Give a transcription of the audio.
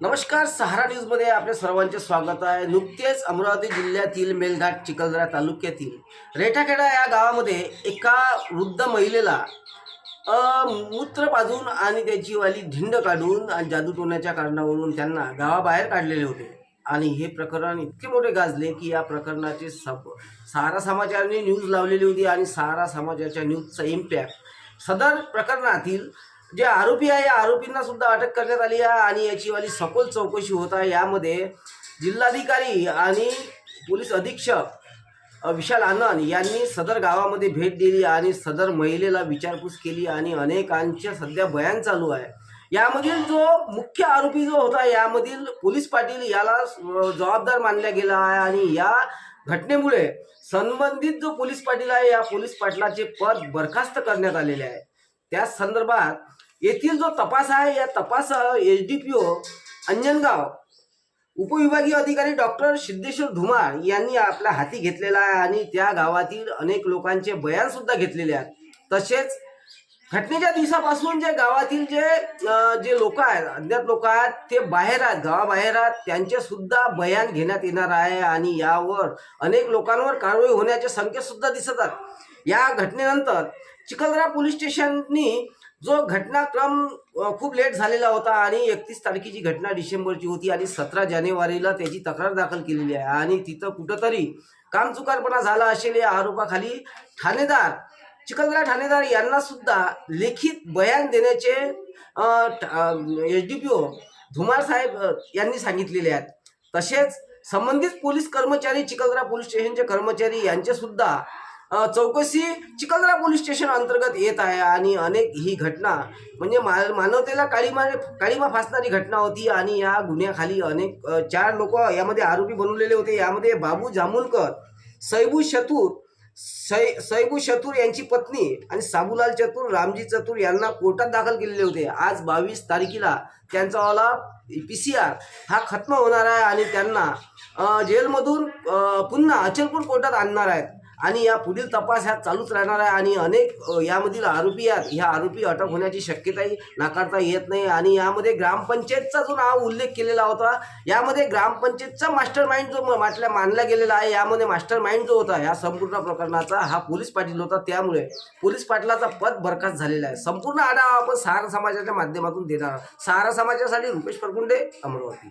नमस्कार सहारा न्यूजमध्ये आपल्या सर्वांचे स्वागत आहे. नुकतेच अमरावती जिल्ह्यातील मेलघाट चिखलदरा तालुक्यातील रेठाखेडा या गावामध्ये एका वृद्ध महिलेला मूत्र पाजून आणि त्याची वाली धिंड काढून आणि जादूटोण्याच्या कारणावरून त्यांना गावाबाहेर काढलेले होते. आणि हे प्रकरण इतके मोठे गाजले की या प्रकरणाचे सब सहारा समाचाराने न्यूज लावलेली होती आणि सहारा समाजाच्या न्यूजचा इम्पॅक्ट सदर प्रकरणातील जे आरोपी आहे या आरोपींना सुद्धा अटक करण्यात आली आहे आणि याची वाली सखोल चौकशी होत आहे. यामध्ये जिल्हाधिकारी आणि पोलीस अधीक्षक विशाल आनंद यांनी सदर गावामध्ये भेट दिली आणि सदर महिलेला विचारपूस केली आणि अनेकांच्या सध्या बयान चालू आहे. यामधील जो मुख्य आरोपी जो होता यामधील पोलीस पाटील याला जबाबदार मानला गेला आहे आणि या घटनेमुळे संबंधित जो पोलीस पाटील आहे या पोलीस पाटलाचे पद बरखास्त करण्यात आलेले आहे. त्याच संदर्भात येथील जो तपास आहे या तपास H D P O Anjangaon उपविभागीय अधिकारी डॉक्टर सिद्धेश्वर धुमाळ यांनी आपल्या हाती घेतलेला आहे आणि त्या गावातील अनेक लोकांचे बयान सुद्धा घेतलेले आहेत. तसेच घटनेच्या दिवसापासून जे गावातील जे जे लोक आहेत अज्ञात लोक आहेत ते बाहेर आहेत गावाबाहेर आहेत त्यांचे सुद्धा बयान घेण्यात येणार आहे आणि यावर अनेक लोकांवर कारवाई होण्याचे संकेत सुद्धा दिसत आहेत. या घटनेनंतर चिखलदरा पोलीस स्टेशननी जो घटनाक्रम खूप लेट झालेला होता आणि एकतीस तारखेची घटना डिसेंबरची होती आणि सतरा जानेवारीला त्याची तक्रार दाखल केलेली आहे. आणि तिथं कुठंतरी कामचुकारपणा झाला असेल या आरोपाखाली ठाणेदार चिखलदरा ठाणेदार यांना सुद्धा लिखित बयान देण्याचे H D P O Dhumal साहेब यांनी सांगितलेले आहेत. तसेच संबंधित पोलीस कर्मचारी चिखलदरा पोलीस स्टेशनचे कर्मचारी यांचे सुद्धा चौकशी चिखलदरा पोलीस स्टेशन अंतर्गत येत आहे आणि अनेक ही घटना म्हणजे मा मानवतेला काळीमा काळीमा फासणारी घटना होती आणि या गुन्ह्याखाली अनेक चार लोक यामध्ये आरोपी बनवलेले होते. यामध्ये बाबू जामुनकर सैबू शतूर सै सैबू शतूर यांची पत्नी आणि साबूलाल चतुर रामजी चतुर यांना कोर्टात दाखल केलेले होते. आज बावीस तारखेला त्यांचा वाला पी सी आर हा खत्म होणार आहे आणि त्यांना जेलमधून पुन्हा अचलपूर कोर्टात आणणार आहेत. आणि या पुढील तपास ह्या चालूच राहणार आहे आणि अनेक यामधील आरोपी आहेत. ह्या आरोपी अटक होण्याची शक्यताही नाकारता येत नाही आणि यामध्ये ग्रामपंचायतचा जो नाव उल्लेख केलेला होता यामध्ये ग्रामपंचायतचा मास्टर माइंड जो माटल्या म्हटल्या मानला गेलेला आहे यामध्ये मास्टर माइंड जो होता या संपूर्ण प्रकरणाचा हा पोलीस पाटील होता. त्यामुळे पोलीस पाटलाचा पद बरखास्त झालेला आहे. संपूर्ण आढावा आपण सहारा समाजाच्या माध्यमातून देणार सहारा समाजासाठी रुपेश परकुंडे अमरावती.